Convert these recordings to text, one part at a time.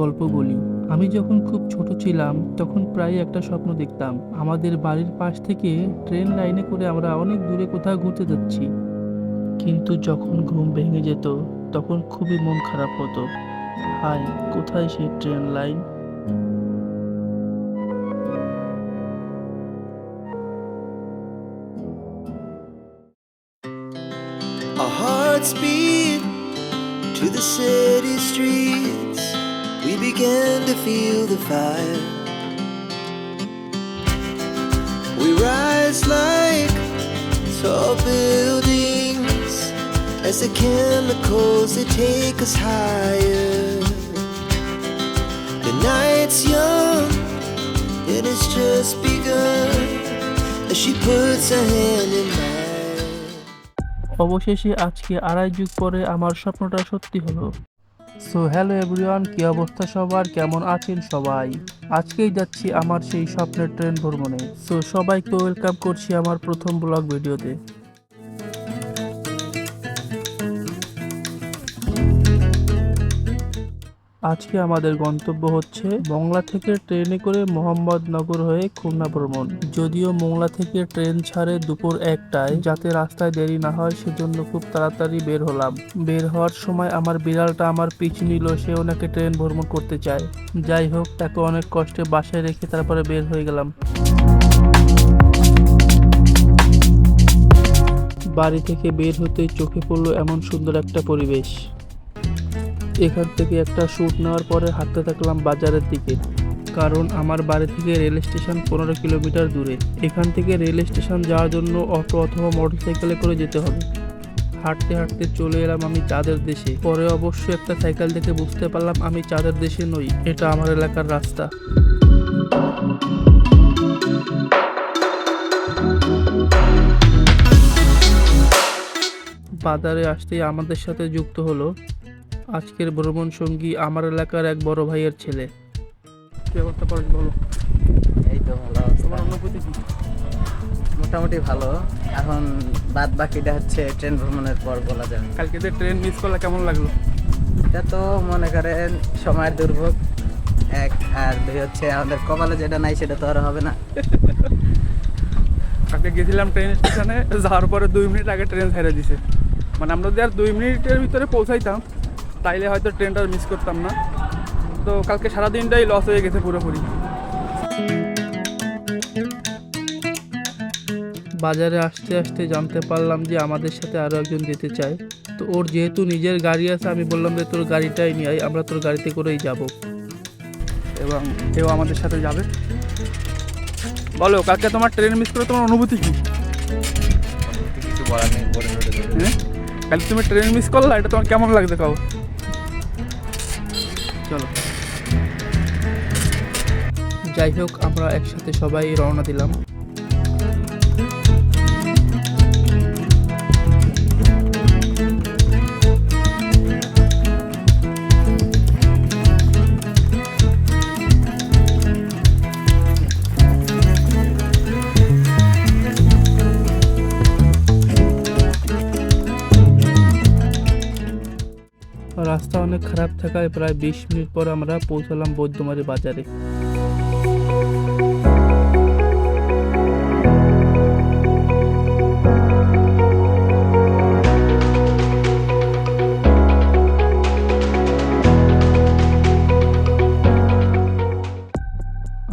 গল্প বলি। আমি যখন খুব ছোট ছিলাম, তখন প্রায় একটা স্বপ্ন দেখতাম। আমাদের বাড়ির পাশ থেকে ট্রেন লাইনে করে আমরা অনেক দূরে কোথাও ঘুরতে যাচ্ছি। কিন্তু যখন ঘুম ভেঙে যেত, তখন খুবই মন খারাপ হতো। হাই কোথায় সেই train line? Our hearts beat to the city streets. We began to feel the fire. We rise like tall buildings as the chemicals they take us higher. The night's young, it has just begun as she puts her hand in mine. অবশেষে আজকে আড়াই যুগ পরে আমার স্বপ্নটা সত্যি হলো so hello everyone, কি অবস্থা সবার? কেমন আছেন সবাই? আজকেই যাচ্ছি আমার সেই স্বপ্নের ট্রেন ভ্রমণে। সো সবাইকে ওয়েলকাম করছি আমার প্রথম ব্লগ ভিডিওতে। আজকে আমাদের গন্তব্য হচ্ছে মংলা থেকে ট্রেনে করে মোহাম্মদনগর হয়ে খুলনা ভ্রমণ। যদিও মোংলা থেকে ট্রেন ছাড়ে দুপুর একটায়, যাতে রাস্তায় দেরি না হয়, সেজন্য খুব তাড়াতাড়ি বের হলাম। বের হওয়ার সময় আমার বিড়ালটা আমার পিছু নিল সে ওনাকে ট্রেন ভ্রমণ করতে চায়। যাই হোক, তাকে অনেক কষ্টে বাসায় রেখে তারপরে বের হয়ে গেলাম। বাড়ি থেকে বের হতে চোখে পড়ল এমন সুন্দর একটা পরিবেশ। এখান থেকে একটা শ্যুট নেওয়ার পরে হাঁটতে থাকলাম বাজারের দিকে। কারণ আমার বাড়ি থেকে রেল স্টেশন পনেরো কিলোমিটার দূরে। এখান থেকে রেল স্টেশন যাওয়ার জন্য অটো অথবা মোটরসাইকেলে করে যেতে হবে। হাঁটতে হাঁটতে চলে এলাম আমি চাঁদের দেশে। পরে অবশ্য একটা সাইকেল দেখে বুঝতে পারলাম আমি চাঁদের দেশে নই, এটা আমার এলাকার রাস্তা। বাজারে আসতেই আমাদের সাথে যুক্ত হলো আজকের ভ্রমণ সঙ্গী আমার এলাকার এক বড় ভাইয়ের ছেলে। কি অবস্থা পরে বলো? এই তো ভালো তোমার অনুভূতি কি? মোটামুটি ভালো। এখন বাদ বাকিটা হচ্ছে ট্রেন ভ্রমণের পর বলা যাবে। কালকে যে ট্রেন মিস করলে কেমন লাগল? এটা তো মনে করেন সময়ের দুর্ভোগ। এক আর দুই হচ্ছে আমাদের কপালে যেটা নাই সেটা তো আর হবে না। কালকে গেছিলাম ট্রেন স্টেশনে যাওয়ার পরে দুই মিনিট আগে ট্রেন ছেড়ে দিছে। মানে আমরা যদি আর দুই মিনিটের ভিতরে পৌঁছাইতাম তাইলে হয়তো ট্রেনটা মিস করতাম না। তো কালকে সারা দিনটাই লস হয়ে গেছে পুরোপুরি। বাজারে আসতে আসতে জানতে পারলাম যে আমাদের সাথে আরও একজন যেতে চায়। তো ওর যেহেতু নিজের গাড়ি আছে আমি বললাম যে তোর গাড়িটাই নিয়ে আয় আমরা তোর গাড়িতে করেই যাব। এবং কেউ আমাদের সাথে যাবে। বলো কালকে তোমার ট্রেন মিস করে তোমার অনুভূতি কি? কিছু বলার নেই হ্যাঁ? কালকে তুমি ট্রেন মিস করলা এটা তোমার কেমন লাগছে কাউ চলো। যাই হোক আমরা একসাথে সবাই রওনা দিলাম। রাস্তা খারাপ থাকায় প্রায় বিশ মিনিট পর আমরা পৌঁছালাম বৈদ্যমারি বাজারে।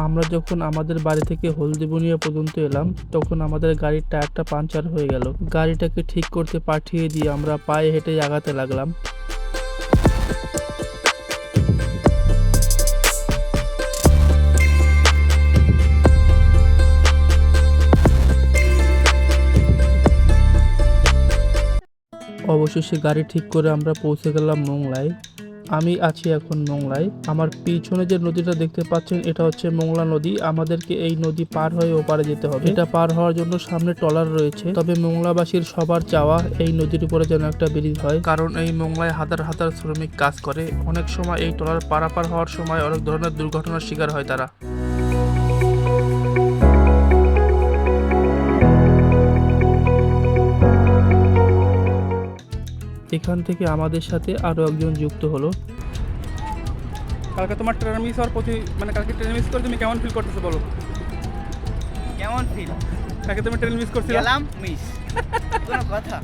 আমরা যখন আমাদের বাড়ি থেকে হলদিবনিয়া পর্যন্ত এলাম, তখন আমাদের গাড়ির টায়ারটা পাঞ্চার হয়ে গেল। গাড়িটাকে ঠিক করতে পাঠিয়ে দিয়ে আমরা পায়ে হেঁটে আগাতে লাগলাম। অবশেষে গাড়ি ঠিক করে আমরা পৌঁছে গেলাম মোংলায়। আমি আছি এখন মোংলায়। আমার পিছনে যে নদীটা দেখতে পাচ্ছেন, এটা হচ্ছে মোংলা নদী। আমাদেরকে এই নদী পার হয়ে ওপারে যেতে হবে। এটা পার হওয়ার জন্য সামনে ট্রলার রয়েছে। তবে মোংলাবাসীর সবার চাওয়া এই নদীর উপরে যেন একটা ব্রিজ হয়। কারণ এই মোংলায় হাজার হাজার শ্রমিক কাজ করে। অনেক সময় এই ট্রলার পারাপার হওয়ার সময় অনেক ধরনের দুর্ঘটনার শিকার হয় তারা। এখান থেকে আমাদের সাথে আরও একজন যুক্ত হলো। কালকে তোমার ট্রেন মিস হওয়ার প্রতি মানে কালকে ট্রেন মিস করে তুমি কেমন ফিল করতেছো বলো? কেমন ফিল কালকে তুমি ট্রেন মিস করছিলে? গেলাম মিস কোনো কথা।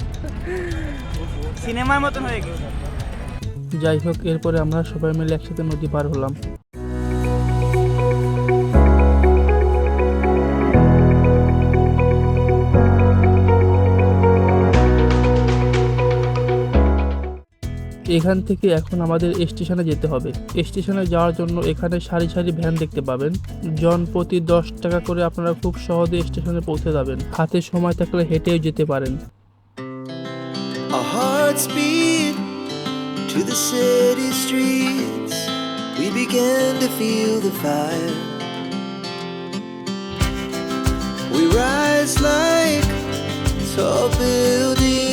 সিনেমার মতন হয়ে গেছে। যাই হোক এরপরে আমরা সবাই মিলে একসাথে নদী পার হলাম। এখান থেকে এখন আমাদের স্টেশনে যেতে হবে। স্টেশনে যাওয়ার জন্য এখানে সারি সারি ভ্যান দেখতে পাবেন। জন প্রতি দশ টাকা করে আপনারা খুব সহজে স্টেশনে পৌঁছে যাবেন। হাতে সময় থাকলে হেঁটেও যেতে পারেন। Tall buildings.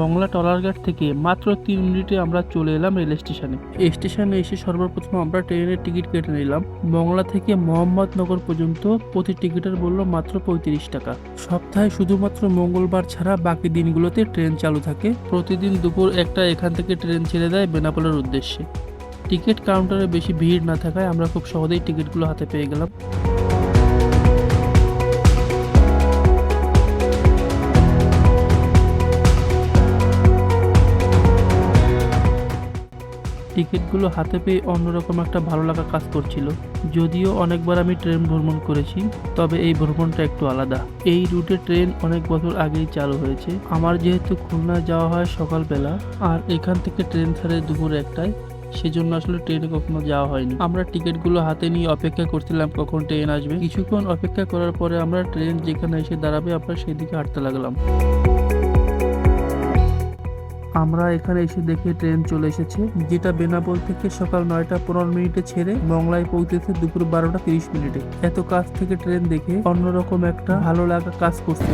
মংলা টলারঘাট থেকে মাত্র তিন মিনিটে আমরা চলে এলাম রেল স্টেশনে। স্টেশনে এসে সর্বপ্রথম আমরা ট্রেনের টিকিট কেটে নিলাম। মংলা থেকে মোহাম্মদনগর পর্যন্ত প্রতি টিকিটের মূল্য মাত্র পঁয়ত্রিশ টাকা। সপ্তাহে শুধুমাত্র মঙ্গলবার ছাড়া বাকি দিনগুলোতে ট্রেন চালু থাকে। প্রতিদিন দুপুর একটা এখান থেকে ট্রেন ছেড়ে দেয় বেনাপোলের উদ্দেশ্যে। টিকিট কাউন্টারে বেশি ভিড় না থাকায় আমরা খুব সহজেই টিকিটগুলো হাতে পেয়ে গেলাম। টিকিটগুলো হাতে পেয়ে অন্যরকম একটা ভালো লাগা কাজ করছিল। যদিও অনেকবার আমি ট্রেন ভ্রমণ করেছি, তবে এই ভ্রমণটা একটু আলাদা। এই রুটে ট্রেন অনেক বছর আগেই চালু হয়েছে। আমার যেহেতু খুলনা যাওয়া হয় সকালবেলা, আর এখান থেকে ট্রেন ছাড়ে দুপুর একটায়, সেজন্য আসলে ট্রেনে কখনো যাওয়া হয়নি। আমরা টিকিটগুলো হাতে নিয়ে অপেক্ষা করছিলাম কখন ট্রেন আসবে। কিছুক্ষণ অপেক্ষা করার পরে আমরা ট্রেন যেখানে এসে দাঁড়াবে, আমরা সেদিকে হাঁটতে লাগলাম। আমরা এখানে এসে দেখি ট্রেন চলে এসেছে, যেটা বেনাপোল থেকে সকাল নয়টা পনেরো মিনিটে ছেড়ে মংলায় পৌঁছেছে দুপুর বারোটা তিরিশ মিনিটে। এত কাছ থেকে ট্রেন দেখে অন্যরকম একটা ভালো লাগা কাজ করছে।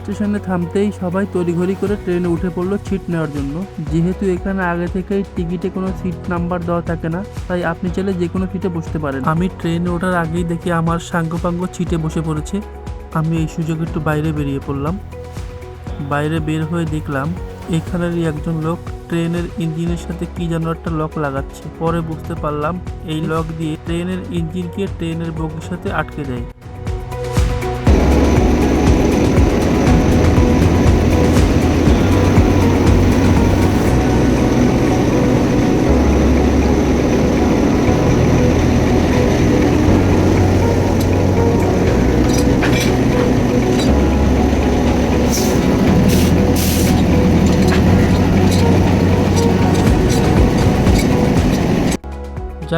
স্টেশনে থামতেই সবাই তড়িঘড়ি করে ট্রেনে উঠে পড়ল সিট নেওয়ার জন্য। যেহেতু এখানে আগে থেকেই টিকিটে কোনো সিট নাম্বার দেওয়া থাকে না, তাই আপনি চাইলে যে কোনো সিটে বসতে পারেন। আমি ট্রেনে ওঠার আগেই দেখি আমার সাঙ্গপাঙ্গ সিটে বসে পড়েছে। আমি এই সুযোগে একটু বাইরে বেরিয়ে পড়লাম। বাইরে বের হয়ে দেখলাম, এখানেরই একজন লোক ট্রেনের ইঞ্জিনের সাথে কি যেন একটা লক লাগাচ্ছে। পরে বুঝতে পারলাম, এই লক দিয়ে ট্রেনের ইঞ্জিনকে ট্রেনের বগির সাথে আটকে দেয়।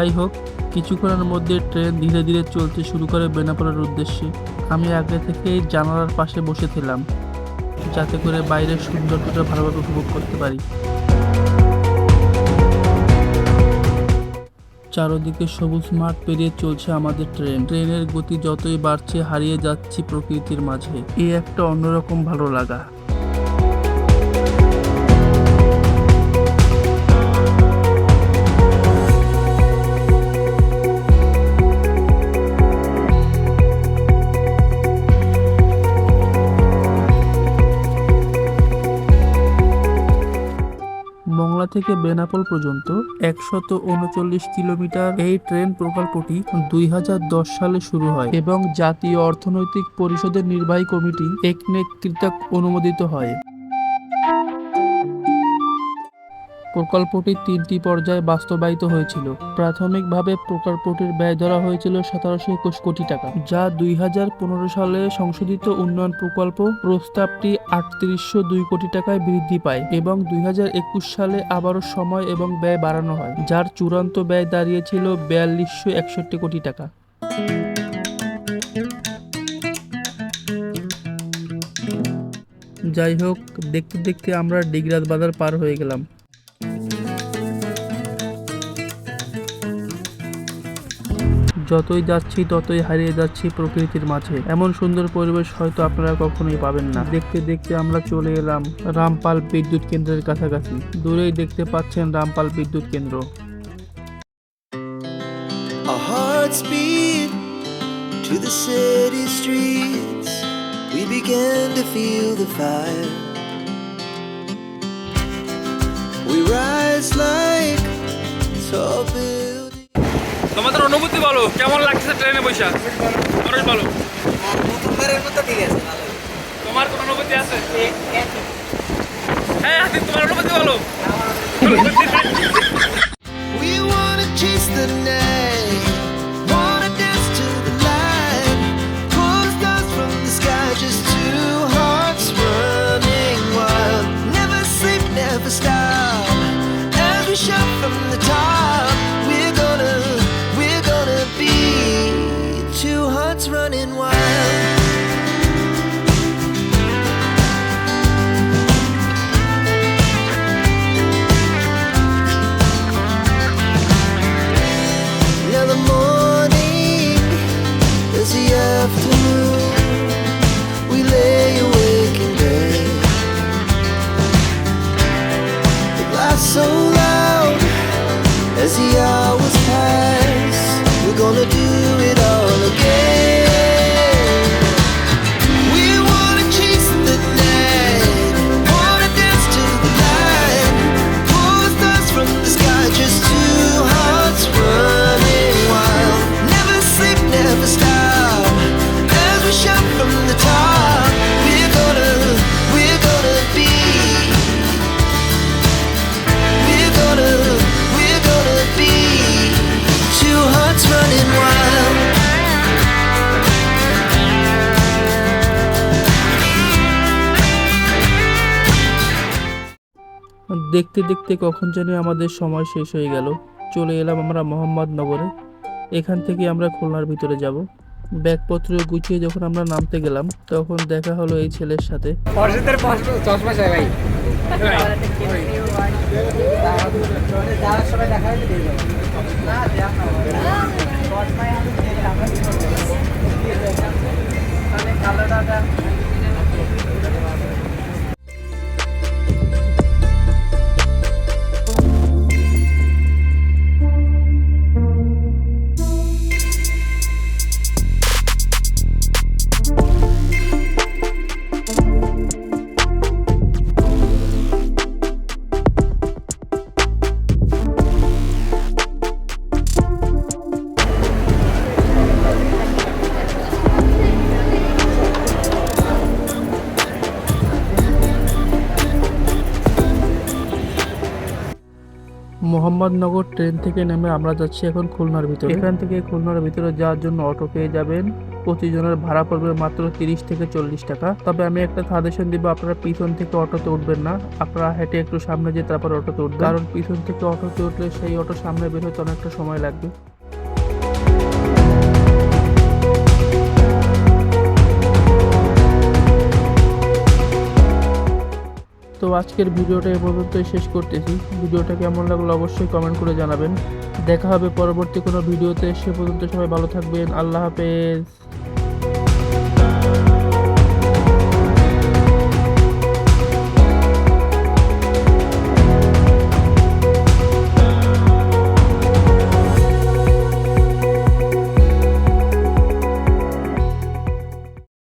যাই হোক, কিছুক্ষণের মধ্যে ট্রেন ধীরে ধীরে চলতে শুরু করে বেনাপোলের উদ্দেশ্যে। আমি আগে থেকেই জানালার পাশে বসেছিলাম যাতে করে বাইরের সৌন্দর্যটা ভালোভাবে উপভোগ করতে পারি। চারদিকে সবুজ মাঠ পেরিয়ে চলছে আমাদের ট্রেন। ট্রেনের গতি যতই বাড়ছে, হারিয়ে যাচ্ছি প্রকৃতির মাঝে। এই একটা অন্যরকম ভালো লাগা। মংলা থেকে বেনাপোল পর্যন্ত একশত উনচল্লিশ কিলোমিটার এই ট্রেন প্রকল্পটি দুই হাজার দশ সালে শুরু হয় এবং জাতীয় অর্থনৈতিক পরিষদের নির্বাহী কমিটি একনেক কৃতক অনুমোদিত হয়। প্রকল্পটি তিনটি পর্যায়ে বাস্তবায়িত হয়েছিল। প্রাথমিকভাবে প্রকল্পটির ব্যয় ধরা হয়েছিল সতেরোশো একুশ কোটি টাকা, যা দুই হাজার পনেরো সালে সংশোধিত উন্নয়ন প্রকল্প প্রস্তাবটি আটত্রিশশো দুই কোটি টাকায় বৃদ্ধি পায় এবং দুই হাজার একুশ সালে আবারও সময় এবং ব্যয় বাড়ানো হয়, যার চূড়ান্ত ব্যয় দাঁড়িয়েছিল বিয়াল্লিশশো একষট্টি কোটি টাকা। যাই হোক, দেখতে দেখতে আমরা ডিগরাজ বাজার পার হয়ে গেলাম। যতই যাচ্ছি, ততই হারিয়ে যাচ্ছি প্রকৃতির মাঝে। এমন সুন্দর পরিবেশ হয়তো আপনারা কখনোই পাবেন না। দেখতে দেখতে আমরা চলে এলাম রামপাল বিদ্যুৎ কেন্দ্রের কাছাকাছি। দূরেই দেখতে পাচ্ছেন রামপাল বিদ্যুৎ কেন্দ্র। Tall buildings. তোমাদের অনুভূতি বলো কেমন লাগছে ট্রেনে বৈশা? খরচ বলো। প্রথমবারের মতো ঠিক আছে ভালো। তোমার কোনো অনুভূতি আছে? হ্যাঁ হাতিফ তোমার অনুভূতি বলো। We wanna chase the night, so loud as the দেখতে দেখতে কখন যেন আমাদের সময় শেষ হয়ে গেল। চলে এলাম আমরা মোহাম্মদনগরে। এখান থেকে আমরা খুলনার ভিতরে যাব। ব্যাগপত্র গুছিয়ে যখন আমরা নামতে গেলাম তখন দেখা হলো এই ছেলের সাথে। চশমা চাই ভাই। না মোহাম্মদনগর ট্রেন থেকে নেমে আমরা যাচ্ছি এখন খুলনার ভিতরে। এখান থেকে খুলনার ভিতরে যাওয়ার জন্য অটো পেয়ে যাবেন। প্রতিজনের ভাড়া পড়বে মাত্র তিরিশ থেকে চল্লিশ টাকা। তবে আমি একটা সাজেশন দিব, আপনারা পিছন থেকে অটোতে উঠবেন না। আপনারা হেঁটে একটু সামনে যেয়ে তারপর অটোতে উঠবেন কারণ পিছন থেকে অটোতে উঠলে সেই অটো সামনে বের হতে অনেকটা সময় লাগবে। তো আজকের ভিডিওটা এ পর্যন্তই শেষ করতেছি। ভিডিওটা কেমন লাগল অবশ্যই কমেন্ট করে জানাবেন। দেখা হবে পরবর্তী কোনো ভিডিওতে। সে পর্যন্ত সবাই ভালো থাকবেন। আল্লাহ হাফেজ।